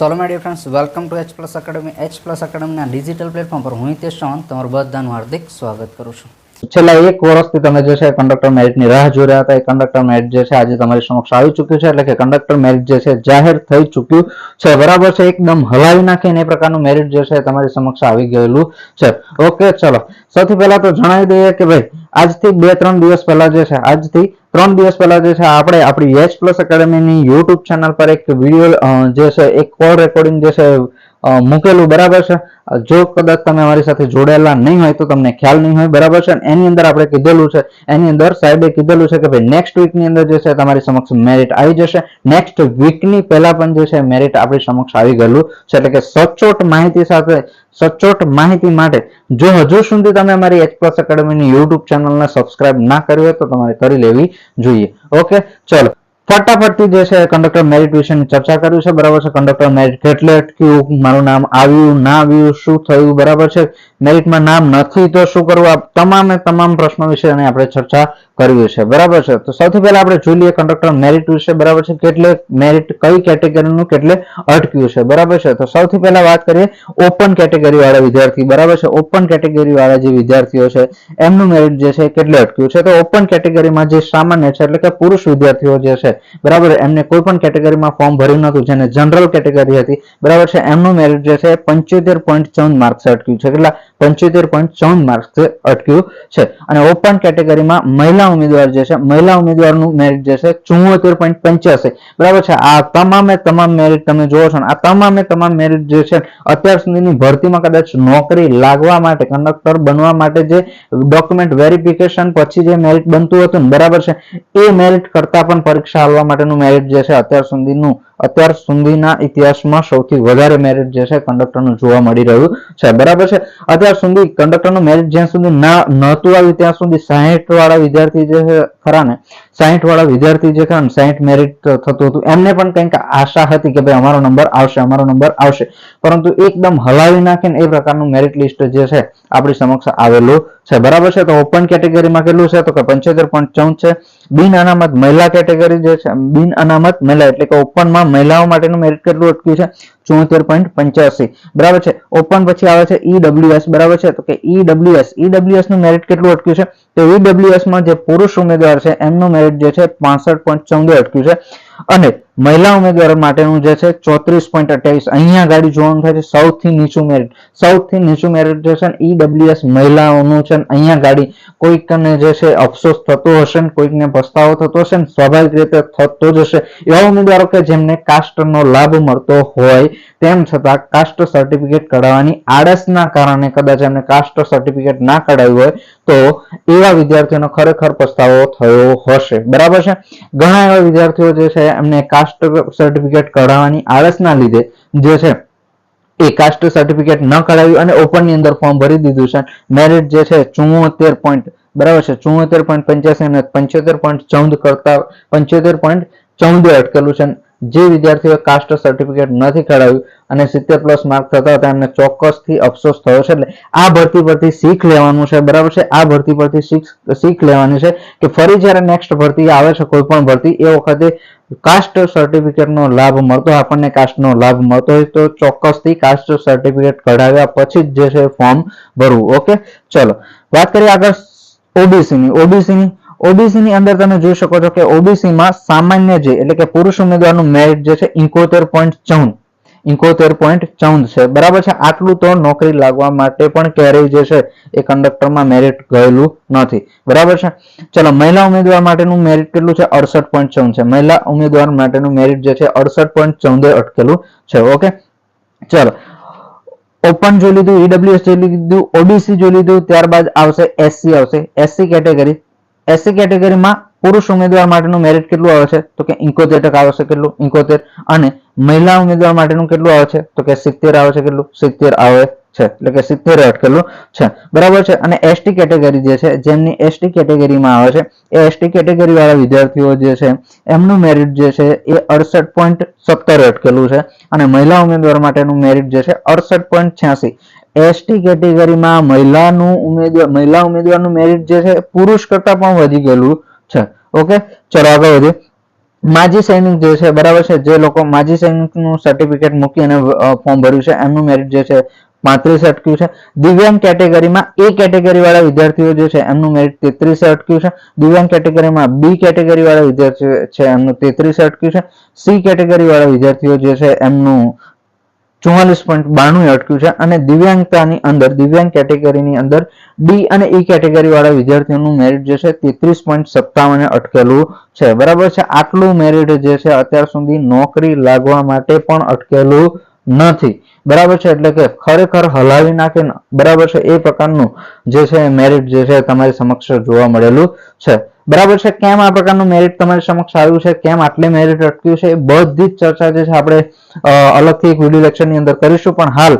Solo my dear friends welcome to H plus academy H plus એકેડમીના digital platform પર હું હિતેશ ચૌહાણ તમારું બધાનું હાર્દિક સ્વાગત કરું છું. છેલ્લા એક વર્ષથી તમે જે છે કંડક્ટર મેરિટની રાહ જોઈ રહ્યા હતા. એ કંડક્ટર મેરિટ જે છે આજે તમારી સમક્ષ આવી ચૂક્યું છે. એટલે કે કંડક્ટર મેરિટ જે છે જાહેર થઈ ચૂક્યું છે. બરાબર છે. એકદમ હલાવી નાખીને એ પ્રકારનું મેરિટ જે છે તમારી સમક્ષ આવી ગયેલું છે. ઓકે, ચલો. સૌથી પહેલા તો જણાવી દઈએ કે ભાઈ, આજથી બે ત્રણ દિવસ પહેલા જે છે આજથી ત્રણ દિવસ પહેલા જે છે, આપણે આપણી એચ પ્લસ એકેડમીની યુટ્યુબ ચેનલ પર એક વીડિયો જે છે, એક કોલ રેકોર્ડિંગ જે છે મૂકેલું બરાબર છે. જો કદાચ તમે અમારી સાથે જોડાયેલા નહીં હોય તો તમને ખ્યાલ નહીં હોય, બરાબર છે. એની અંદર આપણે કીધેલું છે, એની અંદર સાહેબે કીધેલું છે કે ભાઈ નેક્સ્ટ વીકની અંદર જે છે તમારી સમક્ષ મેરિટ આવી જશે. નેક્સ્ટ વીકની પહેલા પણ જે છે મેરિટ આપણી સમક્ષ આવી ગયેલું છે. એટલે કે સચોટ માહિતી સાથે, સચોટ માહિતી માટે જો હજુ સુધી તમે અમારી એચ પ્લસ યુટ્યુબ ચેનલને સબસ્ક્રાઇબ ના કરી હોય તો તમારે કરી લેવી જોઈએ. ઓકે ચલો. ફટાફટથી જે છે કંડક્ટર મેરિટ વિશેની ચર્ચા કર્યું છે. બરાબર છે કંડક્ટર મેરિટ કેટલે અટક્યું મારું નામ આવ્યું, ના આવ્યું, શું થયું, બરાબર છે? મેરિટમાં નામ નથી, તો શું કરવું? આ તમામે તમામ પ્રશ્નો વિશે અને આપણે ચર્ચા કરવી છે. બરાબર છે? તો સૌથી પહેલા આપણે જોઈ લઈએ કંડક્ટર મેરિટ વિશે. બરાબર છે? કેટલે મેરિટ કઈ કેટેગરીનું કેટલે અટક્યું છે? બરાબર છે? તો સૌથી પહેલા વાત કરીએ ઓપન કેટેગરી વાળા વિદ્યાર્થી. બરાબર છે? ઓપન કેટેગરી વાળા જે વિદ્યાર્થીઓ છે, એમનું મેરિટ જે છે કેટલે અટક્યું છે? તો ઓપન કેટેગરીમાં જે સામાન્ય છે, એટલે કે પુરુષ વિદ્યાર્થીઓ જે છે બરાબર? એમને કોઈ પણ કેટેગરીમાં ફોર્મ ભર્યું નહોતું, જેને જનરલ કેટેગરી હતી. બરાબર છે? એમનું મેરિટ જે છે પંચોતેર પોઈન્ટ ચૌદ માર્ક્સ અટક્યું છે. કેટલા? પંચોતેર પોઈન્ટ ચૌદ માર્ક્સ અટક્યું છે. અને ઓપન કેટેગરીમાં મહિલા ઉમેદવાર જે છે, મહિલા ઉમેદવારનું મેરિટ જે છે ચુમ્મોતેર પોઈન્ટ પંચ્યાસી. બરાબર છે? આ તમામે તમામ મેરિટ તમે જોવો છો આ તમામે તમામ મેરિટ જે છે, અત્યાર સુધીની ભરતીમાં કદાચ નોકરી લાગવા માટે, કંડક્ટર બનવા માટે જે ડોક્યુમેન્ટ વેરિફિકેશન પછી જે મેરિટ બનતું હતું બરાબર છે? એ મેરિટ કરતા પણ પરીક્ષા આપવા માટેનું મેરિટ જે છે અત્યાર સુધીનું અત્યાર સુધીના ઇતિહાસમાં સૌથી વધારે મેરિટ જે છે કંડક્ટરનું જોવા મળી રહ્યું છે. બરાબર છે? અત્યાર સુધી કંડક્ટરનું મેરિટ જ્યાં સુધી ના નહોતું આવ્યું, ત્યાં સુધી સાહીઠ વાળા વિદ્યાર્થી જે છે ખરા ને સાહીઠ વાળા વિદ્યાર્થી જે ખરા સાહીઠ મેરિટ થતું હતું. એમને પણ કંઈક આશા હતી કે ભાઈ અમારો નંબર આવશે, અમારો નંબર આવશે. પરંતુ એકદમ હલાવી નાખીને એ પ્રકારનું મેરિટ લિસ્ટ જે છે આપણી સમક્ષ આવેલું છે. બરાબર છે? તો ઓપન કેટેગરીમાં કેટલું છે? તો કે પંચોતેર પોઈન્ટ ચૌદ છે. બિન અનામત મહિલા કેટેગરી જે છે, બિન અનામત મહિલા એટલે કે ઓપનમાં મહિલાઓ માટેનું મેરિટ કેટલું અટક્યું છે. ચોતેર પોઈન્ટ પંચ્યાસી. બરાબર છે? ઓપન પછી આવે છે ઈડબ્લ્યુએસ બરાબર છે? તો કે ઈડબ્લ્યુએસ ઈડબ્લ્યુએસનું મેરિટ કેટલું અટક્યું છે? તો ઈડબ્લ્યુએસમાં જે પુરુષ ઉમેદવાર છે, એમનું મેરિટ જે છે પાસઠ પોઈન્ટ ચૌદ અટક્યું છે. અને મહિલા ઉમેદવાર માટેનું જે છે ચોત્રીસ પોઈન્ટ અઠ્યાવીસ. અહીંયા ગાડી જોવાનું થાય છે સૌથી નીચું મેરિટ સૌથી નીચું મેરિટ જે છે ઈડબ્લ્યુએસ મહિલાઓનું છે અહીંયા ગાડી કોઈકને જે છે અફસોસ થતો હશે ને, કોઈકને પસ્તાવો થતો હશે ને, સ્વાભાવિક રીતે થતો જ હશે. એવા ઉમેદવારો કે જેમને કાસ્ટનો લાભ મળતો હોય તેમ છતાં કાસ્ટ સર્ટિફિકેટ કઢાવવાની આળસના કારણે કદાચ એમને કાસ્ટ સર્ટિફિકેટ ના કઢાવ્યું હોય તો એવા વિદ્યાર્થીઓનો ખરેખર પસ્તાવો થયો હશે. બરાબર છે? ઘણા એવા વિદ્યાર્થીઓ જે છે એમને કાસ્ટ સર્ટિફિકેટ કઢાવવાની આળસના લીધે જે છે એ કાસ્ટ સર્ટિફિકેટ ન કઢાવ્યું અને ઓપનની અંદર ફોર્મ ભરી દીધું છે. મેરિટ જે છે ચુમ્મોતેર પોઈન્ટ બરાબર છે? ચુમ્મોતેર પોઈન્ટ પંચ્યાસી પંચોતેર પોઈન્ટ ચૌદ કરતા, પંચોતેર પોઈન્ટ ચૌદ અટકેલું છે. જે વિદ્યાર્થીઓએ કાસ્ટ સર્ટિફિકેટ નથી કઢાવ્યું અને સિત્તેર પ્લસ માર્ક થતા હતા એમને ચોક્કસથી અફસોસ થયો છે. એટલે આ ભરતી પરથી શીખ લેવાનું છે, બરાબર છે? આ ભરતી પરથી શીખ શીખ લેવાની છે કે ફરી જ્યારે નેક્સ્ટ ભરતી આવે છે, કોઈ પણ ભરતી, એ વખતે કાસ્ટ સર્ટિફિકેટનો લાભ મળતો, આપણને કાસ્ટનો લાભ મળતો હોય તો ચોક્કસથી કાસ્ટ સર્ટિફિકેટ કઢાવ્યા પછી જ જે છે ફોર્મ ભરવું ઓકે ચલો, વાત કરીએ આગળ ઓબીસી ની ઓબીસી ની અંદર તમે જોઈ શકો છો કે ઓબીસી માં સામાન્ય જે, એટલે કે પુરુષ ઉમેદવારનું મેરિટ જે છે, ઇકોતેર પોઈન્ટ ચૌદ. ઇકોતેર પોઈન્ટ ચૌદ છે. બરાબર છે? આટલું તો નોકરી લાગવા માટે પણ ક્યારેય જે છે, એ કંડક્ટરમાં મેરિટ ગયેલું નથી. બરાબર છે? ચલો, મહિલા ઉમેદવાર માટેનું મેરિટ કેટલું છે? અડસઠ પોઈન્ટ ચૌદ છે. મહિલા ઉમેદવાર માટેનું મેરિટ જે છે, અડસઠ પોઈન્ટ ચૌદે અટકેલું છે. ઓકે? ચલો. ઓપન જોઈ લીધું ઈડબ્લ્યુએસ જોઈ લીધું ઓબીસી જોઈ લીધું, ત્યારબાદ આવશે એસસી આવશે. એસસી કેટેગરી એસસી કેટેગરીમાં પુરુષ ઉમેદવાર માટેનું મેરિટ કેટલું આવે છે? તો કે ઇકોતેર ટકા આવશે કેટલું? ઇકોતેર. અને મહિલા ઉમેદવાર માટેનું કેટલું આવે છે? તો કે સિત્તેર આવે છે કેટલું? સિત્તેર આવે છે. એટલે કે સિત્તેર અટકેલું છે? બરાબર છે? અને એસટી કેટેગરી જે છે, જેમની એસટી કેટેગરીમાં આવે છે, એ એસટી કેટેગરી વાળા વિદ્યાર્થીઓ જે છે, એમનું મેરિટ જે છે, એ અડસઠ પોઈન્ટ સત્તર અટકેલું છે? અને મહિલા ઉમેદવાર માટેનું મેરિટ જે છે, અડસઠ પોઈન્ટ છ્યાસી. એસટી કેટેગરીમાં મહિલાનું ઉમેદવાર, મહિલા ઉમેદવારનું મેરિટ જે છે, પુરુષ કરતા પણ વધી ગયેલું છે. ઓકે ચલો આગળ વધીએ. માજી સૈનિક જે છે, બરાબર છે? જે લોકો માજી સૈનિકનું સર્ટિફિકેટ મૂકી અને ફોર્મ ભર્યું છે, એમનું મેરિટ જે છે, પાંત્રીસ અટક્યું છે. દિવ્યાંગ કેટેગરીમાં એ કેટેગરી વાળા વિદ્યાર્થીઓ જે છે, એમનું મેરિટ તેત્રીસ અટક્યું છે. દિવ્યાંગ કેટેગરીમાં બી કેટેગરી વાળા વિદ્યાર્થીઓ છે, એમનું તેત્રીસ અટક્યું છે. સી કેટેગરી વાળા વિદ્યાર્થીઓ જે છે, એમનું ચુમ્માલીસ પોઈન્ટ બાણું અટક્યું છે અને દિવ્યાંગતાની અંદર, દિવ્યાંગ કેટેગરીની અંદર ડી અને ઈ કેટેગરી વાળા વિદ્યાર્થીઓનું મેરિટ જે છે તેત્રીસ પોઈન્ટ સત્તાવને અટકેલું છે. બરાબર છે? આટલું મેરિટ જે છે અત્યાર સુધી નોકરી લાગવા માટે પણ અટકેલું નથી. બરાબર છે? એટલે કે ખરેખર હલાવી નાખે બરાબર છે? એ પ્રકારનું જે છે મેરિટ જે છે, તમારી સમક્ષ જોવા મળેલું છે. બરાબર છે? કેમ આ પ્રકારનું મેરિટ તમારી સમક્ષ આવ્યું છે? કેમ આટલે મેરિટ અટક્યું છે? એ બધી જ ચર્ચા જે છે, આપણે અલગથી એક વીડિયો લેક્ચરની અંદર કરીશું. પણ હાલ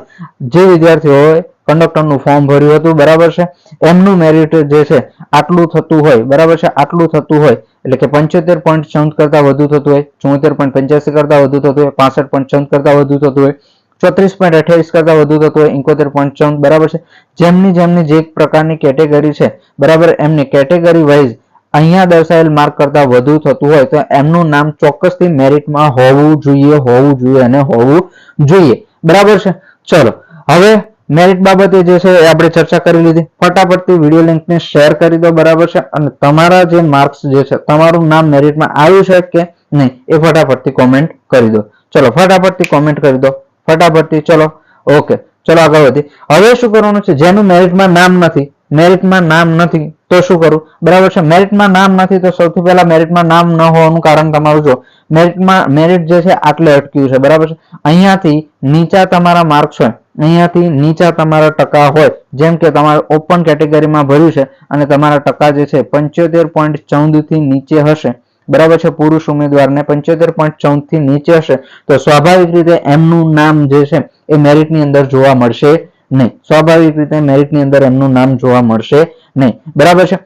જે વિદ્યાર્થીઓએ કંડક્ટરનું ફોર્મ ભર્યું હતું, બરાબર છે? એમનું મેરિટ જે છે, આટલું થતું હોય, બરાબર છે? આટલું થતું હોય, એટલે કે પંચોતેર પોઈન્ટ ચૌદ કરતા વધુ થતું હોય ચોતેર પોઈન્ટ પંચ્યાસી કરતા વધુ થતું હોય, પાસઠ પોઈન્ટ ચૌદ કરતા વધુ થતું હોય, ચોત્રીસ પોઈન્ટ અઠ્યાવીસ કરતા વધુ થતું હોય ઇકોતેર પોઈન્ટ ચૌદ, બરાબર છે? જેમની જેમની જે પ્રકારની કેટેગરી છે, બરાબર, એમની કેટેગરી વાઇઝ અહીંયા દર્શાવેલ માર્ક કરતા વધુ થતું હોય, તો એમનું નામ ચોક્કસથી મેરિટમાં હોવું જોઈએ હોવું જોઈએ અને હોવું જોઈએ. બરાબર છે? ચલો, હવે મેરિટ બાબતે જે છે એ આપણે ચર્ચા કરી લીધી. ફટાફટથી વીડિયો લિંકને શેર કરી દો, બરાબર છે? અને તમારા જે માર્ક્સ જે છે, તમારું નામ મેરિટમાં આવ્યું છે કે નહીં, એ ફટાફટથી કોમેન્ટ કરી દો. ચલો ફટાફટથી કોમેન્ટ કરી દો. ફટાફટથી ચલો ઓકે ચલો આગળ વધી. હવે શું કરવાનું છે? જેનું મેરિટમાં નામ નથી મેરિટમાં નામ નથી, તો શું કરું? બરાબર છે? મેરિટમાં નામ નથી, તો સૌથી પહેલા મેરિટમાં નામ ન હોવાનું કારણ તમારું જો મેરિટમાં મેરિટ જે છે, આટલે અટક્યું છે. બરાબર છે? અહીંયાથી નીચા તમારા માર્ક્સ હોય, અહીંયાથી નીચા તમારા ટકા હોય, જેમ કે તમારે ઓપન કેટેગરીમાં ભર્યું છે, અને તમારા ટકા જે છે, પંચોતેર પોઈન્ટ ચૌદથી નીચે હશે. બરાબર છે? પુરુષ ઉમેદવારને પંચોતેર પોઈન્ટ ચૌદથી નીચે હશે. તો સ્વાભાવિક રીતે એમનું નામ જે છે, એ મેરિટની અંદર જોવા મળશે નહીં. સ્વાભાવિક રીતે મેરિટની અંદર એમનું નામ જોવા મળશે નહીં. બરાબર છે?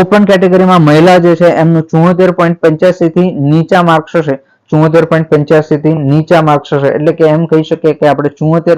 ઓપન કેટેગરીમાં મહિલા જે છે, એમનું ચુમ્મોતેર પોઈન્ટ પંચ્યાસી થી નીચા માર્ક્સ હશે. ચુમ્મોતેર પોઈન્ટ પંચ્યાસી થી નીચા માર્ક્સ હશે. એટલે કે એમ કહી શકીએ કે આપણે ચુમ્મોતેર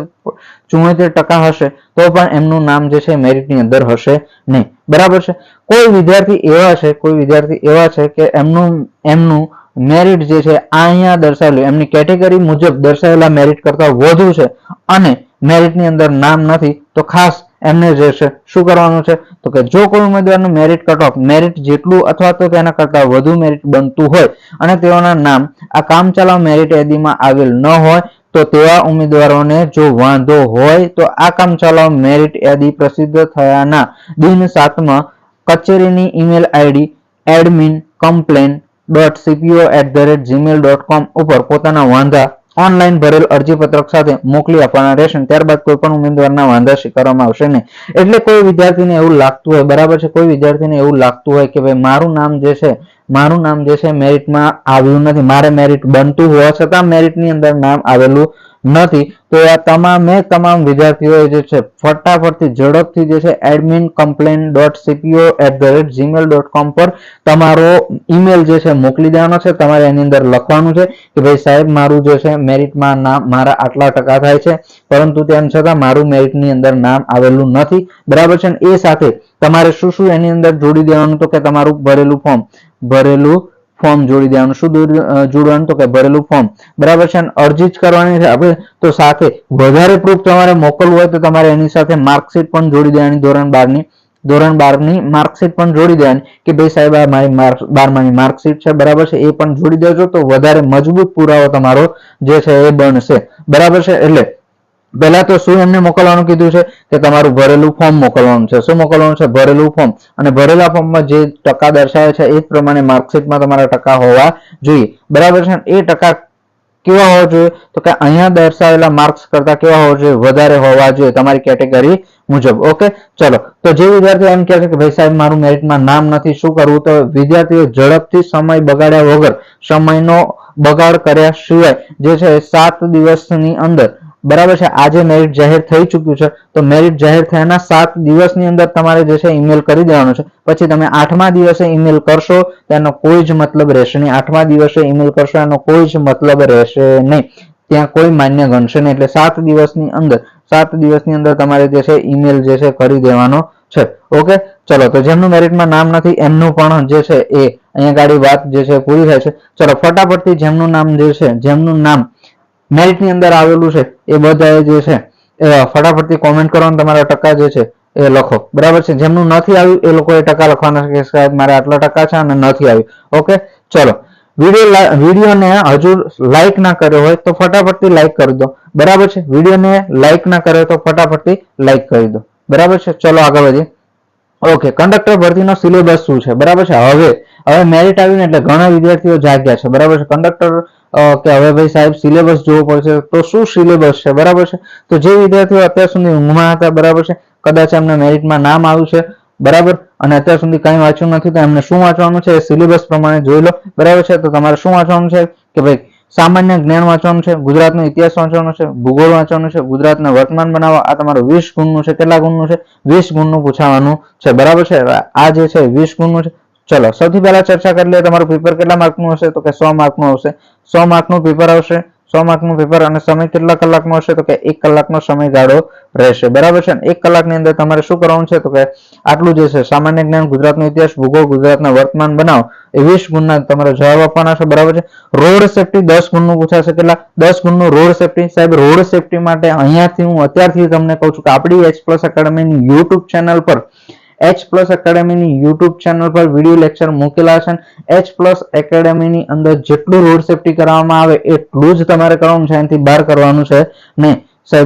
ચુમ્મોતેર ટકા હશે, તો પણ એમનું નામ જે છે મેરિટની અંદર હશે નહીં. બરાબર છે? કોઈ વિદ્યાર્થી એવા છે, કોઈ વિદ્યાર્થી એવા છે કે એમનું એમનું મેરિટ જે છે, આ અહીંયા દર્શાવેલું, એમની કેટેગરી મુજબ દર્શાવેલા મેરિટ કરતા વધુ છે. અને મેરિટની અંદર નામ નથી, તો ખાસ એમને જે શું કરવાનું છે? તો કે જો કોઈ ઉમેદવારનું મેરિટ કટ ઓફ મેરિટ જેટલું અથવા તો તેના કરતા વધુ મેરિટ બનતું હોય અને તેઓના નામ આ કામચલાઉ મેરિટ યાદીમાં આવેલ ન હોય, તો તેવા ઉમેદવારોને જો વાંધો હોય, તો આ કામચલાઉ મેરિટ યાદી પ્રસિદ્ધ થયાના દિન સાતમાં કચેરીની email ID admin complain dot CPO at the rate Gmail dot com ઉપર પોતાના વાંધા ઓનલાઈન ભરેલ અરજીપત્રક સાથે મોકલી આપવાના રહેશે ત્યારબાદ કોઈ પણ ઉમેદવારના વાંધા સ્વીકારવામાં આવશે નહીં. એટલે કોઈ વિદ્યાર્થીને એવું લાગતું હોય, બરાબર છે, કોઈ વિદ્યાર્થીને એવું લાગતું હોય કે ભાઈ મારું નામ જે છે મારું નામ જે છે, મેરિટમાં આવ્યું નથી. મારે મેરિટ બનતું હોવા છતાં મેરિટની અંદર નામ આવેલું નથી. તો આ તમામે તમામ વિદ્યાર્થીઓએ જે છે, ફટાફટથી, ઝડપથી જે છે admin complain dot CPO at the rate Gmail dot com પર તમારો ઈમેલ જે છે, મોકલી દેવાનો છે. તમારે એની અંદર લખવાનું છે કે ભાઈ સાહેબ, મારું જે છે, મેરિટમાં નામ મારા આટલા ટકા થાય છે, પરંતુ તેમ છતાં મારું મેરિટની અંદર નામ આવેલું નથી. બરાબર છે એ સાથે તમારે શું શું એની અંદર જોડી દેવાનું તો કે તમારું ભરેલું ફોર્મ ભરેલું ફોર્મ જોડી દેવાનું. શું જોડવાનું? તો કે ભરેલું ફોર્મ બરાબર છે? અરજી જ કરવાની છે. આપણે તો સાથે વધારે પ્રૂફ તમારે મોકલવું હોય તો તમારે એની સાથે માર્કશીટ પણ જોડી દેવાની, ધોરણ બારની. ધોરણ બારની માર્કશીટ પણ જોડી દેવાની કે ભાઈ સાહેબ, આ મારી બારમાની માર્કશીટ છે. બરાબર છે? એ પણ જોડી દેજો તો વધારે મજબૂત પુરાવો તમારો જે છે એ બનશે. બરાબર છે? એટલે પહેલા તો શું એમને મોકલવાનું કીધું છે? કે તમારું ભરેલું ફોર્મ મોકલવાનું છે. શું મોકલવાનું છે? ભરેલું ફોર્મ અને ભરેલા ફોર્મમાં જે ટકા દર્શાવે છે એ જ પ્રમાણે માર્કશીટમાં તમારા ટકા હોવા જોઈએ. બરાબર છે એ ટકા કેવા હોવા જોઈએ? તો કે અહીંયા દર્શાવેલા માર્ક્સ કરતા કેવા હોવા જોઈએ? વધારે હોવા જોઈએ તમારી કેટેગરી મુજબ. ઓકે? ચલો. તો જે વિદ્યાર્થીઓ એમ કહે છે કે ભાઈ સાહેબ, મારું મેરિટમાં નામ નથી, શું કરવું? તો વિદ્યાર્થીઓ ઝડપથી સમય બગાડ્યા વગર, સમયનો બગાડ કર્યા સિવાય જે છે સાત દિવસની અંદર બરાબર છે? આજે મેરિટ જાહેર થઈ ચૂક્યું છે. તો મેરિટ જાહેર થયાના સાત દિવસની અંદર તમારે જે છે ઈમેલ કરી દેવાનો છે. પછી તમે આઠમા દિવસે ઈમેલ કરશો તેનો કોઈ જ મતલબ રહેશે નહીં. આઠમા દિવસે ઈમેલ કરશો એનો કોઈ જ મતલબ રહેશે નહીં. ત્યાં કોઈ માન્ય ગણશે નહીં. એટલે સાત દિવસની અંદર, સાત દિવસની અંદર તમારે જે છે ઈમેલ જે છે કરી દેવાનો છે. ઓકે? ચલો, તો જેમનું મેરિટમાં નામ નથી, એમનું પણ જે છે એ અહીંયા ગાડી વાત જે છે પૂરી થાય છે. ચલો, ફટાફટથી જેમનું નામ જે છે, જેમનું નામ મેરિટની અંદર આવેલું છે, એ બધાએ જે છે, એ ફટાફટથી કોમેન્ટ કરો અને તમારા ટકા જે છે, એ લખો. બરાબર છે? જેમનું નથી આવ્યું, એ લોકોએ ટકા લખવાના કે સાહેબ મારે આટલા ટકા છે અને નથી આવ્યું. ઓકે ચલો. વીડિયો વિડીયોને હજુ લાઈક ના કર્યો હોય તો ફટાફટથી લાઈક કરી દો. બરાબર છે? વિડીયોને લાઈક ના કર્યો તો ફટાફટથી લાઈક કરી દો. બરાબર છે? ચલો આગળ વધીએ. ઓકે કંડક્ટર ભરતીનો સિલેબસ શું છે? બરાબર છે? હવે હવે મેરિટ આવ્યું ને એટલે ઘણા વિદ્યાર્થીઓ જાગ્યા છે. બરાબર છે? કંડક્ટર કે હવે ભાઈ સાહેબ સિલેબસ જોવો પડશે, તો શું સિલેબસ છે? બરાબર છે? તો જે વિદ્યાર્થીઓ અત્યાર સુધી ઊંઘમાં હતા, બરાબર છે? કદાચ એમના મેરિટમાં નામ આવ્યું છે, બરાબર? અને અત્યાર સુધી કંઈ વાંચ્યું નથી, તો એમને શું વાંચવાનું છે? એ સિલેબસ પ્રમાણે જોઈ લો, બરાબર છે? તો તમારે શું વાંચવાનું છે? કે ભાઈ સામાન્ય જ્ઞાન વાંચવાનું છે, ગુજરાતનો ઇતિહાસ વાંચવાનો છે, ભૂગોળ વાંચવાનું છે, ગુજરાતના વર્તમાન બનાવવા, આ તમારું વીસ ગુણનું છે, કેટલા ગુણનું છે? વીસ ગુણનું પૂછાવાનું છે, બરાબર છે? આ જે છે, વીસ ગુણનું છે ચલો, સૌથી પહેલા ચર્ચા કરી લઈએ તમારું પેપર કેટલા માર્કનું હશે? તો કે સો માર્કનું આવશે. સો માર્કનું પેપર આવશે. સો માર્કનું પેપર અને સમય કેટલા કલાકનો હશે? તો કે એક કલાકનો સમયગાળો રહેશે. બરાબર છે એક કલાકની અંદર તમારે શું કરવાનું છે? તો કે આટલું જે છે, સામાન્ય જ્ઞાન, ગુજરાતનો ઇતિહાસ, ભૂગોળ, ગુજરાતના વર્તમાન બનાવ. એ વીસ ગુણના તમારે જવાબ આપવાના છે, બરાબર છે? રોડ સેફટી દસ ગુણનું પૂછાશે કેટલા? દસ ગુણનું રોડ સેફટી. સાહેબ, રોડ સેફટી માટે અહીંયાથી હું અત્યારથી તમને કહું છું કે આપણી એચ પ્લસ એકેડમીની યુટ્યુબ ચેનલ પર એચ પ્લસ એકેડેમીની યુટ્યુબ ચેનલ પર વીડિયો લેક્ચર મૂકેલા છે એચ પ્લસ એકેડેમીની અંદર જેટલું રોડ સેફટી કરવામાં આવે, એટલું જ તમારે કરવાનું છે. એનાથી બહાર કરવાનું છે. નહીં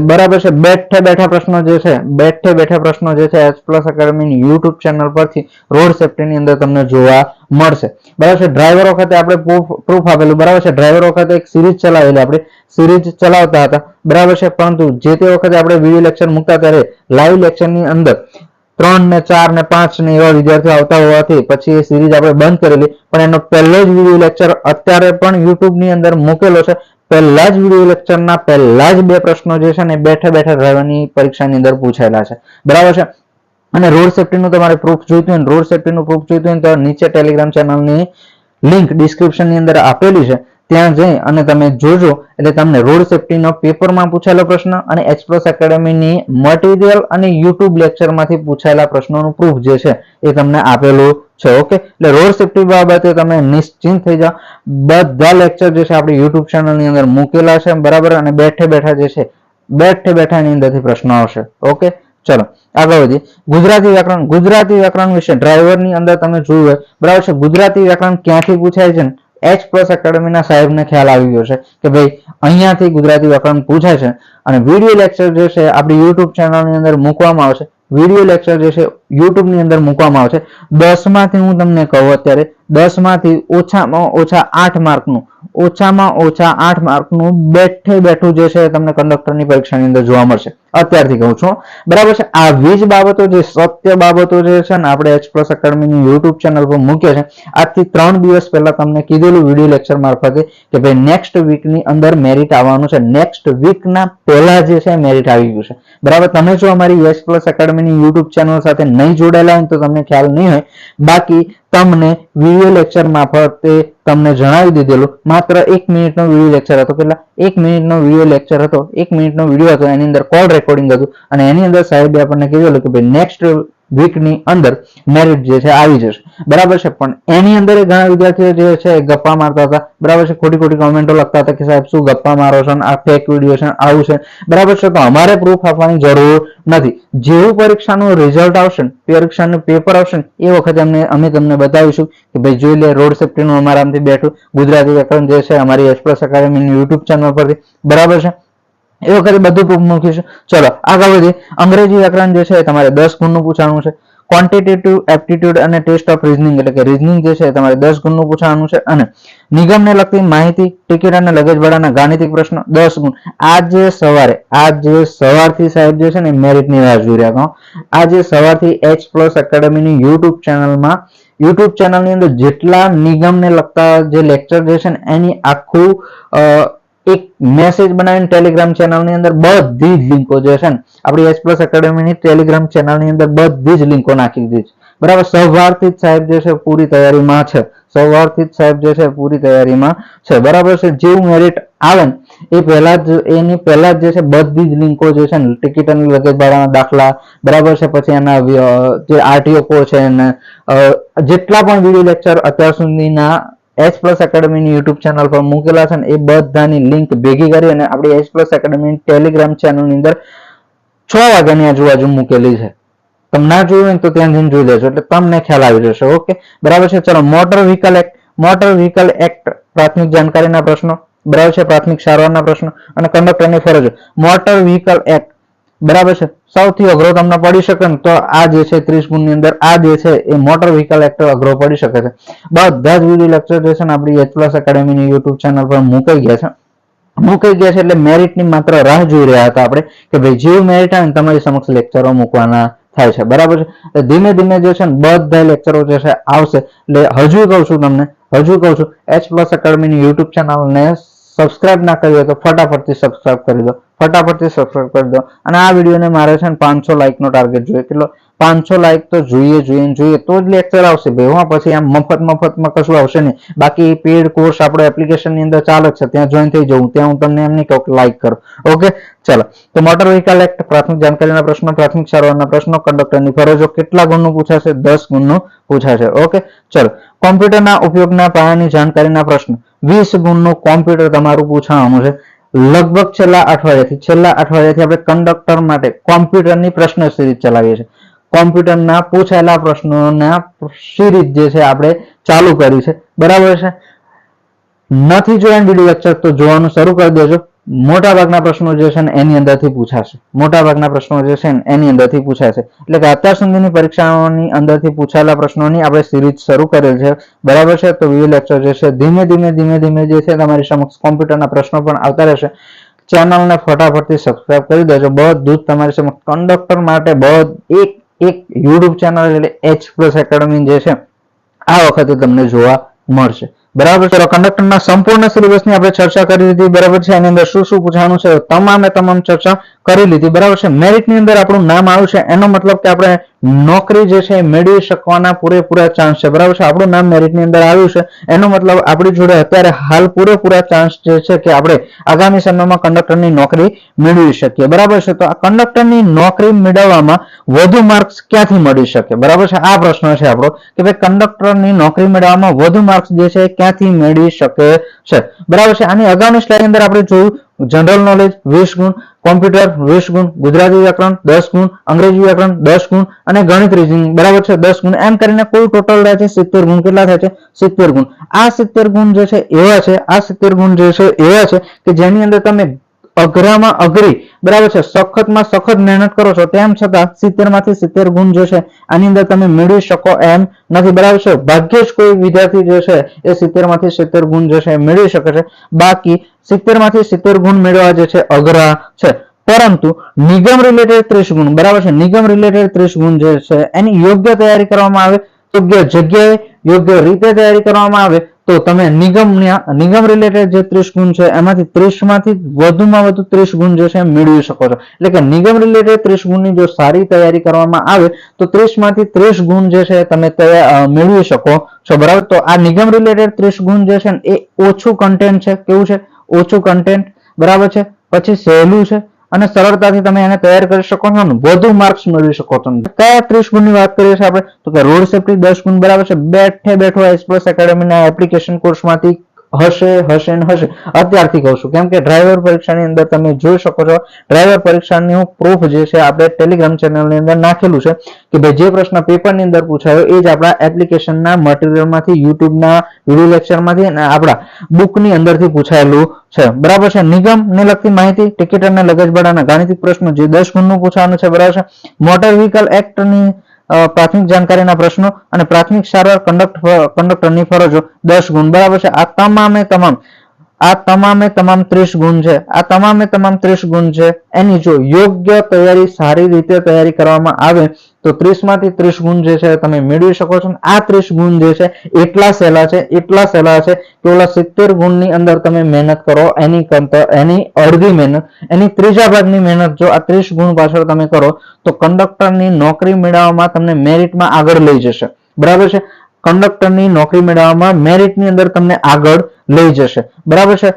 બરાબર છે. બેઠે બેઠા પ્રશ્નો જે છે, બેઠે બેઠા પ્રશ્નો જે છે એચ પ્લસ એકેડમીની યુટ્યુબ ચેનલ પરથી રોડ સેફટીની અંદર તમને જોવા મળશે. બરાબર છે. ડ્રાઈવર વખતે આપણે પ્રૂફ આપેલું. બરાબર છે. ડ્રાઈવર વખતે એક સિરીઝ ચલાવેલી આપણે. સિરીઝ ચલાવતા હતા. બરાબર છે. પરંતુ જે તે વખતે આપણે વીડિયો લેક્ચર મૂકતા ત્યારે લાઈવ લેક્ચરની અંદર ત્રણ ને ચાર ને પાંચ ને એવા વિદ્યાર્થીઓ આવતા હોવાથી પછી એ સિરીઝ આપણે બંધ કરેલી. પણ એનો પહેલો જ વીડિયો લેક્ચર અત્યારે પણ યુટ્યુબની અંદર મૂકેલો છે. પહેલા જ વીડિયો લેક્ચરના પહેલા જ બે પ્રશ્નો જે છે ને બેઠે બેઠે રહેવાની પરીક્ષાની અંદર પૂછાયેલા છે. બરાબર છે? અને રોડ સેફ્ટીનું તમારે પ્રૂફ જોઈતું હોય રોડ સેફ્ટીનું પ્રૂફ જોઈતું હોય તો નીચે ટેલિગ્રામ ચેનલની લિંક ડિસ્ક્રિપ્શનની અંદર આપેલી છે. ત્યાં જઈ અને તમે જોજો, એટલે તમને રોડ સેફટીનો પેપરમાં પૂછાયેલો પ્રશ્ન અને એક્સપ્રેસ એકેડમીની મટીરિયલ અને યુટ્યુબ લેક્ચરમાંથી પૂછાયેલા પ્રશ્નોનું પ્રૂફ જે છે એ તમને આપેલું છે ઓકે એટલે રોડ સેફ્ટી બાબતે તમે નિશ્ચિંત થઈ જાઓ. બધા લેક્ચર જે છે આપણી યુટ્યુબ ચેનલની અંદર મૂકેલા છે, બરાબર? અને બેઠે બેઠા જે છે, બેઠે બેઠા એની અંદરથી પ્રશ્નો આવશે ઓકે ચલો, આગળ વધીએ. ગુજરાતી વ્યાકરણ ગુજરાતી વ્યાકરણ વિશે ડ્રાઈવરની અંદર તમે જોયું હોય, બરાબર છે? ગુજરાતી વ્યાકરણ ક્યાંથી પૂછાય છે ને? એચ પ્લસ એકેડમીના સાહેબને ખ્યાલ આવી ગયો છે કે ભાઈ, અહીંયાથી ગુજરાતી વ્યાકરણ પૂછાય છે અને વીડિયો લેક્ચર જે છે આપણી યુટ્યુબ ચેનલની અંદર મૂકવામાં આવશે. વીડિયો લેક્ચર જે છે યુટ્યુબની અંદર મૂકવામાં આવશે. દસમાંથી હું તમને કહું અત્યારે, દસમાંથી ઓછામાં ઓછા આઠ માર્કનું, ઓછામાં ઓછા આઠ માર્કનું બેઠે બેઠું જે છે તમને કંડક્ટરની પરીક્ષાની અંદર જોવા મળશે. અત્યારથી કહું છું. બરાબર છે? આ વીજ બાબતો જે સત્ય બાબતો જે છે ને આપણે એચ પ્લસ એકેડમીની યુટ્યુબ ચેનલ પર મૂકીએ છે આજથી ત્રણ દિવસ પહેલા તમને કીધેલું વીડિયો લેક્ચર મારફતે કે ભાઈ નેક્સ્ટ વીકની અંદર મેરિટ આવવાનું છે. નેક્સ્ટ વીકના પહેલા જે છે મેરિટ આવી ગયું છે. બરાબર? તમે જો અમારી એચ પ્લસ એકેડમીની યુટ્યુબ ચેનલ સાથે નહીં જોડાયેલા હોય તો તમને ખ્યાલ નહીં હોય. બાકી તમને વીડિયો લેક્ચર મારફતે તમને જણાવી દીધેલું. માત્ર એક મિનિટનો વીડિયો લેક્ચર હતો. કેટલા? એક મિનિટનો વીડિયો લેક્ચર હતો. એક મિનિટનો વીડિયો હતો. એની અંદર કોલ રેકોર્ડિંગ હતું. અને એની અંદર સાહેબે આપણને કીધેલું કે ભાઈ નેક્સ્ટ વીકની અંદર મેરિટ જે છે, આવી જશે. બરાબર છે? પણ એની અંદર ઘણા વિદ્યાર્થીઓ જે છે ગપ્પા મારતા હતા. બરાબર છે? ખોટી ખોટી કોમેન્ટો લખતા હતા કે સાહેબ, શું ગપ્પા મારો છો આ ફેક વીડિયો છે આવું છે. બરાબર છે? તો અમારે પ્રૂફ આપવાની જરૂર નથી. જેવું પરીક્ષાનું રિઝલ્ટ આવશે પરીક્ષાનું પેપર આવશે એ વખતે અમને, અમે તમને બતાવીશું કે ભાઈ, જોઈ લે રોડ સેફ્ટીનું અમારા આમથી બેઠું. ગુજરાતી વ્યાકરણ જે છે, અમારી એક્સપ્રેસ અકાદમીની યુટ્યુબ ચેનલ પરથી. બરાબર છે? એ વખતે બધું proof મૂકીશું ચલો, આગળ વધીએ. અંગ્રેજી વ્યાકરણ જે છે તમારે દસ ગુણનું પૂછવાનું છે. ક્વોન્ટિટેટિવ એપ્ટિટ્યુડ અને ટેસ્ટ ઓફ રિઝનિંગ એટલે કે રિઝનિંગ જે છે તમારે દસ ગુણનું પૂછવાનું છે અને નિગમને લગતી માહિતી ટિકિટ અને લગેજ ભાડાના ગાણિતિક પ્રશ્નો, દસ ગુણ. આજે સવારે આજે સવારથી સાહેબ જે છે ને મેરિટની રાહ જોઈ રહ્યા હતા આજે સવારથી એચ પ્લસ એકેડમીની યુટ્યુબ ચેનલમાં યુટ્યુબ ચેનલની અંદર જેટલા નિગમને લગતા જે લેક્ચર જે છે ને, એની આખું એક મેસેજ બનાવીને ટેલિગ્રામ ચેનલની અંદર બધી જ લિંકો જે છે ને, આપણી એસ પ્લસ એકેડમીની ટેલિગ્રામ ચેનલની અંદર બધી જ લિંકો નાખી દીધી છે. બરાબર સવારથી જ સાહેબ જે છે પૂરી તૈયારીમાં છે. સવારથી જ સાહેબ જે છે પૂરી તૈયારીમાં છે. બરાબર છે, જેવું મેરિટ આવે ને, એ પહેલા જ, એની પહેલા જ જે છે બધી જ લિંકો જે છે ને ટિકિટ અને લગેજ ભાડાના દાખલા, બરાબર છે, પછી એના જે આરટીઓ કો છે ને જેટલા પણ વીડિયો લેક્ચર અત્યાર સુધીના એચ પ્લસ એકેડમીની યુટ્યુબ ચેનલ પર મૂકેલા છે એ બધાની લિંક ભેગી કરી અને આપણી એચ પ્લસ એકેડમીની ટેલિગ્રામ ચેનલની અંદર છ વાગ્યાની આજુબાજુ મૂકેલી છે. તમે ના જોયું હોય તો ત્યાં જઈને જોઈ લેજો, એટલે તમને ખ્યાલ આવી જશે, ઓકે? બરાબર છે? ચલો motor vehicle act motor vehicle act પ્રાથમિક જાણકારીના પ્રશ્નો, બરાબર છે? પ્રાથમિક સારવારના પ્રશ્નો અને કંડક્ટરની ફરજો. મોટર વ્હીકલ એક્ટ બરાબર છે? સૌથી અઘરો તમને પડી શકે ને તો આ જે છે ત્રીસ ગુણની અંદર, આ જે છે એ મોટર વ્હીકલ એક્ટ અઘરો પડી શકે છે. બધા જ વીડિયો લેક્ચર જે ને આપણી એચ પ્લસ એકેડમીની યુટ્યુબ ચેનલ પર મુકાઈ ગયા છે. મુકાઈ ગયા છે એટલે મેરિટની માત્ર રાહ જોઈ રહ્યા હતા આપણે કે ભાઈ જેવું મેરિટ આવે ને તમારી સમક્ષ લેક્ચરો મૂકવાના થાય છે. બરાબર છે? ધીમે ધીમે જે છે ને બધા લેક્ચરો જે છે આવશે. એટલે હજુ કહું છું તમને, હજુ કહું છું એચ પ્લસ એકેડમીની યુટ્યુબ ચેનલને સબસ્ક્રાઇબ ના કરી હોય તો ફટાફટથી સબસ્ક્રાઇબ કરી દો. ફટાફટથી સબસ્ક્રાઇબ કરી દો. અને આ વિડીયોને મારે છે ને પાંચસો લાઇકનો ટાર્ગેટ જોઈએ. કેટલો? પાંચસો લાઇક તો જોઈએ જોઈએ જોઈએ. તો જ લેક્ચર આવશે ભેવા પછી આમ મફત, મફતમાં કશું આવશે નહીં. બાકી પેડ કોર્સ આપણે એપ્લિકેશનની અંદર ચાલે છે. ત્યાં જોઈન થઈ જવું. ત્યાં હું તમને એમ નહીં કહું લાઈક કરો. ઓકે ચાલો. તો મોટર વ્હીકલ એક્ટ પ્રાથમિક જાણકારીના પ્રશ્નો, પ્રાથમિક સારવારના પ્રશ્નો કંડક્ટરની ફરજો કેટલા ગુણનું પૂછાશે? દસ ગુણનું પૂછાશે. ઓકે ચલો. કોમ્પ્યુટરના ઉપયોગના પાયાની જાણકારીના પ્રશ્નો. વીસ ગુણનું કોમ્પ્યુટર તમારું પૂછવાનું છે. લગભગ છેલ્લા અઠવાડિયાથી છેલ્લા અઠવાડિયાથી આપણે કંડક્ટર માટે કોમ્પ્યુટરની પ્રશ્ન સિરીઝ ચલાવીએ છીએ. કોમ્પ્યુટરના પૂછાયેલા પ્રશ્નોના સિરીઝ જે છે આપણે ચાલુ કરી છે. બરાબર છે? નથી જોયા વીડિયો લેક્ચર તો જોવાનું શરૂ કરી દેજો. મોટા ભાગના પ્રશ્નો જે છે ને એની અંદરથી પૂછાશે. મોટા ભાગના પ્રશ્નો જે છે ને એની અંદરથી પૂછાશે. એટલે કે અત્યાર સુધીની પરીક્ષાઓની અંદરથી પૂછાયેલા પ્રશ્નોની આપણે સિરીઝ શરૂ કરેલ છે. બરાબર છે? તો વીડિયો લેક્ચર જે છે ધીમે ધીમે ધીમે ધીમે જે છે તમારી સમક્ષ કોમ્પ્યુટરના પ્રશ્નો પણ આવતા રહેશે. ચેનલને ફટાફટથી સબસ્ક્રાઇબ કરી દેજો. બધું જ તમારી સમક્ષ કંડક્ટર માટે, બધ એક એક યુટ્યુબ ચેનલ એટલે એચ પ્લસ એકેડમી જે છે, આ વખતે તમને જોવા મળશે. બરાબર, ચલો, કંડક્ટરના સંપૂર્ણ સિલેબસની આપણે ચર્ચા કરી લીધી, બરાબર છે? એની અંદર શું શું પૂછવાનું છે? તમામે તમામ ચર્ચા કરી લીધી, બરાબર છે? મેરિટની અંદર આપણું નામ આવ્યું છે, એનો મતલબ કે આપણે નોકરી જે છે એ મેળવી શકવાના પૂરેપૂરા ચાન્સ છે. બરાબર છે? આપણું નામ મેરિટની અંદર આવ્યું છે. એનો મતલબ આપણી જોડે અત્યારે હાલ પૂરેપૂરા ચાન્સ જે છે કે આપણે આગામી સમયમાં કંડક્ટરની નોકરી મેળવી શકીએ. બરાબર છે? તો આ કંડક્ટરની નોકરી મેળવવામાં વધુ માર્ક્સ ક્યાંથી મળી શકે? બરાબર છે? આ પ્રશ્ન છે આપણો કે ભાઈ કંડક્ટરની નોકરી મેળવવામાં વધુ માર્ક્સ જે છે ક્યાંથી મેળવી શકે છે? બરાબર છે? આની અગાઉની સ્લાઇડ અંદર આપણે જોયું જનરલ નોલેજ વીસ ગુણ કોમ્પ્યુટર વીસ ગુણ, ગુજરાતી વ્યાકરણ, દસ ગુણ, અંગ્રેજી વ્યાકરણ, દસ ગુણ અને ગણિત રીઝનિંગ બરાબર છે? દસ ગુણ. એમ કરીને કુલ ટોટલ રહે છે સિત્તેર ગુણ. કેટલા થાય છે? સિત્તેર ગુણ. આ સિત્તેર ગુણ જે છે એવા છે. આ સિત્તેર ગુણ જે છે એવા છે કે જેની અંદર તમે અઘરામાં અઘરી. બરાબર છે? સખતમાં સખત મહેનત કરો છો. તેમ છતાં સિત્તેરમાંથી સિત્તેર ગુણ જે છે આની અંદર તમે મેળવી શકો એમ નથી. બરાબર છે? ભાગ્યે જ કોઈ વિદ્યાર્થી જે છે એ સિત્તેરમાંથી સિત્તેર ગુણ જે છે એ મેળવી શકે છે. બાકી સિત્તેરમાંથી સિત્તેર ગુણ મેળવવા જે છે અઘરા છે. પરંતુ નિગમ રિલેટેડ ત્રીસ ગુણ, બરાબર છે? નિગમ રિલેટેડ ત્રીસ ગુણ જે છે એની યોગ્ય તૈયારી કરવામાં આવે યોગ્ય જગ્યાએ યોગ્ય રીતે તૈયારી કરવામાં આવે તો તમે નિગમ નિગમ રિલેટેડ જે ત્રીસ ગુણ છે, એમાંથી ત્રીસમાંથી વધુમાં વધુ ત્રીસ ગુણ જે છે મેળવી શકો છો. એટલે કે નિગમ રિલેટેડ ત્રીસ ગુણની જો સારી તૈયારી કરવામાં આવે, તો ત્રીસમાંથી ત્રીસ ગુણ જે છે, તમે મેળવી શકો છો. બરાબર? તો આ નિગમ રિલેટેડ ત્રીસ ગુણ જે છે એ ઓછું કન્ટેન્ટ છે. કેવું છે? ઓછું કન્ટેન્ટ બરાબર છે? પછી સહેલું છે. અને સરળતાથી તમે એને તૈયાર કરી શકો છો ને, વધુ માર્ક્સ મેળવી શકો છો કયા ત્રીસ ગુણની વાત કરીએ છીએ આપણે? તો કે રોડ સેફ્ટી દસ ગુણ બરાબર છે. બેઠે બેઠો એક્સપ્રેસ એકેડમીના એપ્લિકેશન કોર્સમાંથી હશે હશે ને હશે. અત્યારથી કહું છું, કેમ કે ડ્રાઈવર પરીક્ષાની અંદર તમે જોઈ શકો છો ડ્રાઈવર પરીક્ષાનું પ્રૂફ જે છે આપણે ટેલિગ્રામ ચેનલની અંદર નાખેલું છે કે ભાઈ જે પ્રશ્ન પેપરની અંદર પૂછાયો એ જ આપણા એપ્લિકેશનના મટીરિયલમાંથી યુટ્યુબના વીડિયો લેક્ચરમાંથી અને આપણા બુકની અંદરથી પૂછાયેલું છે. બરાબર છે? નિગમને લગતી માહિતી ટિકિટ અને લગજ ભાડાના ગાણિતિક પ્રશ્નો જે દસ ગુણનું પૂછવાનું છે, બરાબર છે? મોટર વ્હીકલ એક્ટની પ્રાથમિક જાણકારીના પ્રશ્નો અને પ્રાથમિક સારવાર કંડક્ટર કંડક્ટરની ફરજો. દસ ગુણ. બરાબર છે? આ તમામે તમામ આ તમામે તમામ ત્રીસ ગુણ છે. આ તમામે તમામ ત્રીસ ગુણ છે. એની જો યોગ્ય તૈયારી, સારી રીતે તૈયારી કરવામાં આવે, તો ત્રીસમાંથી ત્રીસ ગુણ જે છે તમે મેળવી શકો છો. આ ત્રીસ ગુણ જે છે, એટલા સહેલા છે, એટલા સહેલા છે કે ઓલા સિત્તેર ગુણની અંદર તમે મહેનત કરો. એની એની અડધી મહેનત, એની ત્રીજા ભાગની મહેનત જો આ ત્રીસ ગુણ પાછળ તમે કરો, તો કંડક્ટરની નોકરી મેળવવામાં તમને મેરિટમાં આગળ લઈ જશે. બરાબર છે? કંડક્ટરની નોકરી મેળવવામાં મેરિટની અંદર તમને આગળ લઈ જશે. બરાબર છે?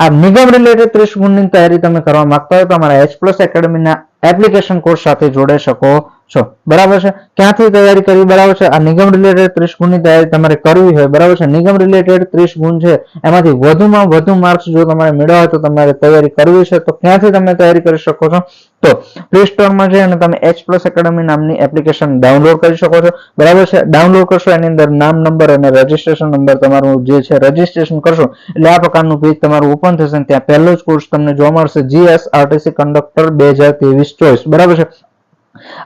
આ નિગમ રિલેટેડ ત્રીસ ગુણની તૈયારી તમે કરવા માંગતા હોય તો અમારા એચ પ્લસ એકેડમીના એપ્લિકેશન કોર્સ સાથે જોડાઈ શકો છો. બરાબર છે? ક્યાંથી તૈયારી કરવી? બરાબર છે? આ નિગમ રિલેટેડ ત્રીસ ગુણની તૈયારી તમારે કરવી હોય. બરાબર છે? નિગમ રિલેટેડ ત્રીસ ગુણ છે, એમાંથી વધુમાં વધુ માર્ક્સ જો તમારે મેળવવા હોય તો તમારે તૈયારી કરવી છે. તો ક્યાંથી તમે તૈયારી કરી શકો છો? તો પ્લે સ્ટોરમાં જઈ અને તમે એચ પ્લસ એકેડમી નામની એપ્લિકેશન ડાઉનલોડ કરી શકો છો. બરાબર છે? ડાઉનલોડ કરશો, એની અંદર નામ નંબર અને રજીસ્ટ્રેશન નંબર તમારું જે છે રજીસ્ટ્રેશન કરશો. એટલે આ પ્રકારનું પેજ તમારું ઓપન થશે ત્યાં પહેલો જ કોર્સ તમને જોવા મળશે જીએસ આરટીસી કંડક્ટર બે હજાર ત્રેવીસ ચોઈસ બરાબર છે?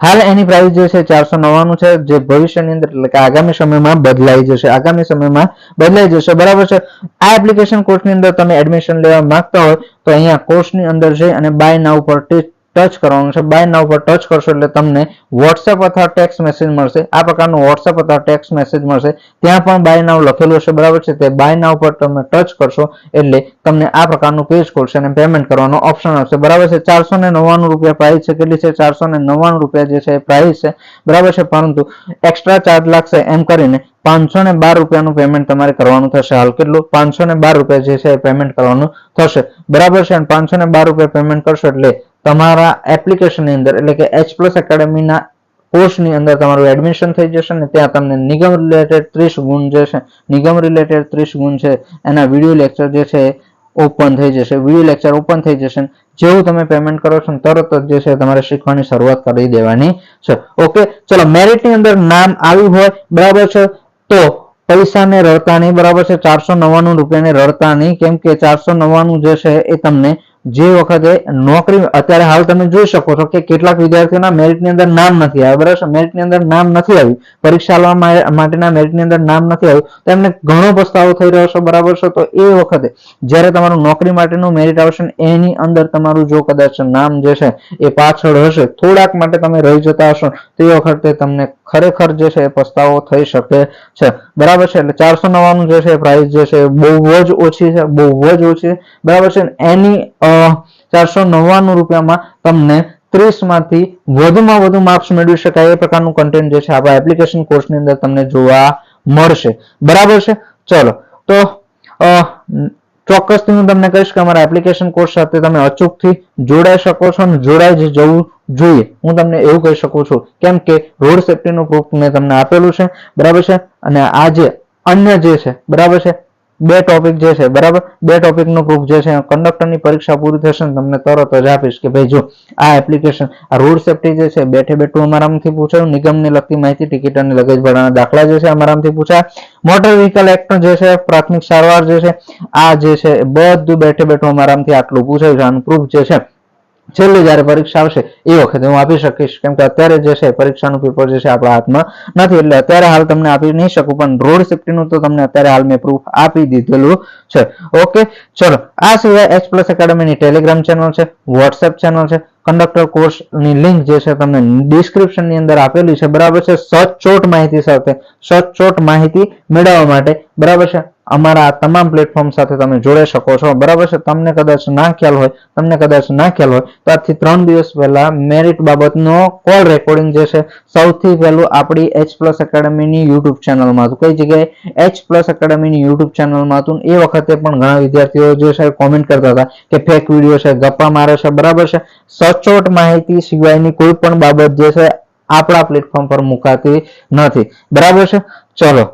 હાલ એની પ્રાઇસ જે છે ચારસો નવ્વાણું છે, જે ભવિષ્યની અંદર એટલે કે આગામી સમયમાં બદલાઈ જશે. આગામી સમયમાં બદલાઈ જશે. બરાબર છે? આ એપ્લિકેશન કોર્સની અંદર તમે એડમિશન લેવા માંગતા હોય તો અહીંયા કોર્સની અંદર જઈ અને બાય નાવ પર ટચ કરવાનું છે. બાય નાવ પર ટચ કરશો એટલે તમને વોટ્સએપ અથવા ટેક્સ્ટ મેસેજ મળશે. આ પ્રકારનું વોટ્સએપ અથવા ટેક્સ્ટ મેસેજ મળશે. ત્યાં પણ બાય નાવ લખેલું હશે. બરાબર છે? તે બાય નાવ પર તમે ટચ કરશો એટલે તમને આ પ્રકારનું પેજ ખોલશે અને પેમેન્ટ કરવાનો ઓપ્શન આવશે. બરાબર છે? ચારસો ને નવ્વાણું રૂપિયા પ્રાઇસ છે. કેટલી છે? ચારસો ને નવ્વાણું રૂપિયા જે છે એ પ્રાઇસ છે. બરાબર છે? પરંતુ એક્સ્ટ્રા ચાર્જ લાગશે એમ કરીને પાંચસો ને બાર રૂપિયાનું પેમેન્ટ તમારે કરવાનું થશે. હાલ કેટલું? પાંચસો ને બાર રૂપિયા જે છે એ પેમેન્ટ કરવાનું થશે. બરાબર છે? અને પાંચસો ને બાર રૂપિયા પેમેન્ટ કરશો એટલે તમારા એપ્લિકેશનની અંદર, એટલે કે એચ પ્લસ એકેડમીના કોર્સની અંદર તમારું એડમિશન થઈ જશે ને ત્યાં તમને નિગમ રિલેટેડ ત્રીસ ગુણ જે છે, નિગમ રિલેટેડ ત્રીસ ગુણ છે, એના વીડિયો લેક્ચર જે છે ઓપન થઈ જશે. વીડિયો લેક્ચર ઓપન થઈ જશે જેવું તમે પેમેન્ટ કરો છો તરત જ જે છે તમારે શીખવાની શરૂઆત કરી દેવાની છે. ઓકે ચલો મેરિટની અંદર નામ આવ્યું હોય, બરાબર છે? તો પૈસાને રડતા નહીં, બરાબર છે? ચારસો નવ્વાણું રૂપિયાને રડતા નહીં, કેમ કે ચારસો નવ્વાણું જે છે એ તમને જે વખતે નોકરી અત્યારે હાલ તમે જોઈ શકો છો કે કેટલાક વિદ્યાર્થીઓના મેરિટની અંદર નામ નથી આવ્યું. બરાબર મેરિટની અંદર નામ નથી આવ્યું. પરીક્ષા માટેના મેરિટની અંદર નામ નથી આવ્યું. તો એમને ઘણો પસ્તાવો થઈ રહ્યો છે બરાબર છે? તો એ વખતે જ્યારે તમારું નોકરી માટેનું મેરિટ આવશે એની અંદર તમારું જો કદાચ નામ જે છે એ પાછળ હશે, થોડાક માટે તમે રહી જતા હશો તો વખતે તમને ખરેખર જે છે એ પસ્તાવો થઈ શકે છે. બરાબર છે? એટલે ચારસો નવ્વાણું જે છે પ્રાઇસ જે છે બહુ જ ઓછી છે, બહુ જ ઓછી. બરાબર છે? એની ચારસો નવ્વાણું રૂપિયામાં તમને ત્રીસમાંથી વધુમાં વધુ માર્ક્સ મેળવી શકાય. એ પ્રકારનું કન્ટેન્ટ જે છે આપણા એપ્લિકેશન કોર્સની અંદર તમને જોવા મળશે. બરાબર છે? ચલો. તો ચોક્કસથી હું તમને કહીશ કે અમારા એપ્લિકેશન કોર્સ સાથે તમે અચૂકથી જોડાઈ શકો છો અને જોડાઈ જવું જોઈએ. હું તમને એવું કહી શકું છું, કેમ કે રોડ સેફ્ટીનું પ્રૂફ મેં તમને આપેલું છે, બરાબર છે? અને આ જે અન્ય જે છે, બરાબર છે? બે ટોપિક જે છે, બરાબર? બે ટોપિકનું પ્રૂફ જે છે કંડક્ટરની પરીક્ષા પૂરી થશે તમને તરત જ આપીશ કે ભાઈ જો આ એપ્લિકેશન આ રોડ સેફ્ટી જે છે, બેઠે બેઠું અમારામાંથી પૂછાયું, નિગમને લગતી માહિતી, ટિકિટ અને લગેજ ભાડાના દાખલા જે છે, અમારામાંથી પૂછાય. મોટર વ્હીકલ એક્ટ જે છે, પ્રાથમિક સારવાર જે છે, આ જે છે, બધું બેઠે બેઠું અમારામાંથી આટલું પૂછાયું છે, આનું પ્રૂફ જે છે છેલ્લે જ્યારે પરીક્ષા આવશે, એ વખતે હું આપી શકીશ. કેમ કે અત્યારે જે છે, પરીક્ષાનું પેપર જે છે, આપણા હાથમાં નથી. એટલે અત્યારે હાલ તમને આપી નહીં શકું, પણ રોડ સેફ્ટીનું તો તમને અત્યારે હાલ મેં પ્રૂફ આપી દીધેલું છે. ઓકે ચલો. આ સિવાય એચ પ્લસ એકેડમીની ટેલિગ્રામ ચેનલ છે વોટ્સએપ ચેનલ છે કંડક્ટર કોર્સની લિંક જે છે, તમને ડિસ્ક્રિપ્શનની અંદર આપેલી છે. બરાબર છે? સચોટ માહિતી સાથે, સચોટ માહિતી મેળવવા માટે. બરાબર છે? અમારા તમામ પ્લેટફોર્મ સાથે તમે જોડાઈ શકો છો. બરાબર છે? તમને કદાચ ના ખ્યાલ હોય, તમને કદાચ ના ખ્યાલ હોય, તો આજથી ત્રણ દિવસ પહેલા મેરિટ બાબતનો કોલ રેકોર્ડિંગ જે છે, સૌથી પહેલું આપણી એચ પ્લસ એકેડમીની યુટ્યુબ ચેનલમાં હતું. કઈ જગ્યાએ? એચ પ્લસ એકેડમીની યુટ્યુબ ચેનલમાં હતું. એ વખતે પણ ઘણા વિદ્યાર્થીઓ જે છે કોમેન્ટ કરતા હતા કે ફેક વીડિયો છે, ગપ્પા મારે છે. બરાબર છે? સચોટ માહિતી સિવાયની કોઈ પણ બાબત જે છે, આપણા પ્લેટફોર્મ પર મુકાતી નથી. બરાબર છે? ચલો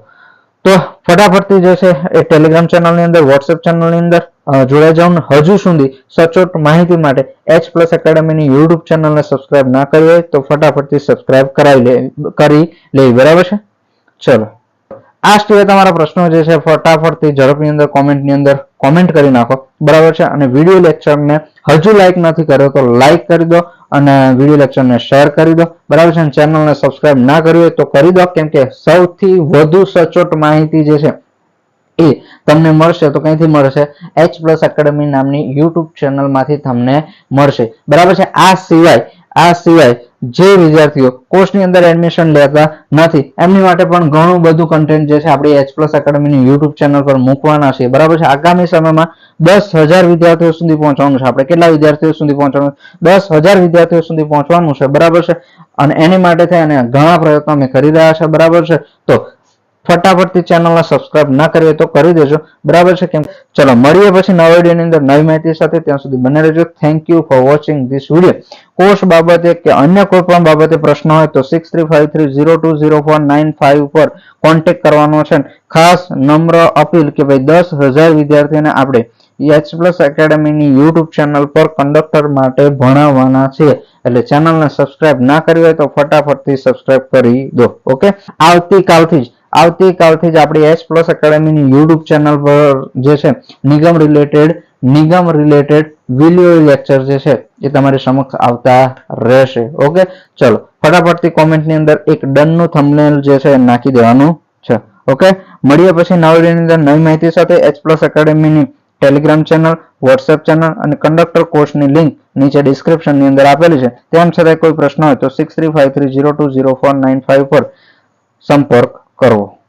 તો ફટાફટથી જે છે એ ટેલિગ્રામ ચેનલની અંદર વોટ્સએપ ચેનલની અંદર જોડાઈ જાઉં હજુ સુધી સચોટ માહિતી માટે એચ પ્લસ એકેડમીની યુટ્યુબ ચેનલને સબસ્ક્રાઇબ ના કરી હોય તો ફટાફટથી સબસ્ક્રાઇબ કરાવી લે, કરી લેવી. બરાબર છે? ચલો. આ સિવાય તમારા પ્રશ્નો જે છે, ફટાફટથી ઝડપની અંદર, કોમેન્ટની અંદર કોમેન્ટ કરી નાખો. બરાબર છે? અને વીડિયો લેક્ચરને હજુ લાઇક નથી કર્યો તો લાઇક કરી દો અને વીડિયો લેક્ચરને શેર કરી દો. બરાબર છે? અને ચેનલને સબસ્ક્રાઇબ ના કરી હોય તો કરી દો, કેમ કે સૌથી વધુ સચોટ માહિતી જે છે એ તમને મળશે, તો ક્યાંથી મળશે? એચ પ્લસ એકેડમી નામની યુટ્યુબ ચેનલમાંથી તમને મળશે. બરાબર છે? આ સિવાય આ સિવાય જે વિદ્યાર્થીઓ કોર્સની અંદર એડમિશન લેતા નથી, એમની માટે પણ ઘણું બધું કન્ટેન્ટ જે છે આપણી એચ પ્લસ એકેડમીની યુટ્યુબ ચેનલ પર મૂકવાના છે. બરાબર છે? આગામી સમયમાં દસ હજાર વિદ્યાર્થીઓ સુધી પહોંચવાનું છે. આપણે કેટલા વિદ્યાર્થીઓ સુધી પહોંચવાનું દસ હજાર વિદ્યાર્થીઓ સુધી પહોંચવાનું છે. બરાબર છે? અને એની માટે થઈ અને ઘણા પ્રયત્નો અમે કરી રહ્યા છે. બરાબર છે? તો ફટાફટથી ચેનલને સબસ્ક્રાઇબ ના કરી હોય તો કરી દેજો. બરાબર છે કેમ? ચલો, મળીએ પછી નવા વિડીયોની અંદર નવી માહિતી સાથે. ત્યાં સુધી બને રહેજો. Thank you for watching this video course બાબતે કે અન્ય કોઈ પણ બાબતે પ્રશ્ન હોય તો six three five three zero two zero four nine five પર કોન્ટેક્ટ કરવાનો છે. ખાસ નમ્ર અપીલ કે ભાઈ દસ હજાર વિદ્યાર્થીઓને આપણે એચ પ્લસ એકેડમીની યુટ્યુબ ચેનલ પર કંડક્ટર માટે ભણાવવાના છે. એટલે ચેનલને સબસ્ક્રાઇબ ના કરી હોય તો ફટાફટથી સબસ્ક્રાઇબ કરી દો. ઓકે આવતીકાલથી જ આવતીકાલથી જ આપણી એચ પ્લસ એકેડમીની યુટ્યુબ ચેનલ પર જે છે, નિગમ રિલેટેડ નિગમ રિલેટેડ વીડિયો લેક્ચર જે છે, એ તમારી સમક્ષ આવતા રહેશે. ઓકે ચલો, ફટાફટથી કોમેન્ટની અંદર એક ડનનું થંબનેલ જે છે, નાખી દેવાનું છે. ઓકે મળીએ પછી નવા અંદર નવી માહિતી સાથે એચ પ્લસ અકાડેમીની ટેલિગ્રામ ચેનલ વોટ્સએપ ચેનલ અને કંડક્ટર કોર્સની લિંક નીચે ડિસ્ક્રિપ્શનની અંદર આપેલી છે. તેમ છતાં કોઈ પ્રશ્ન હોય તો six three five three zero two zero four nine five પર સંપર્ક કરવો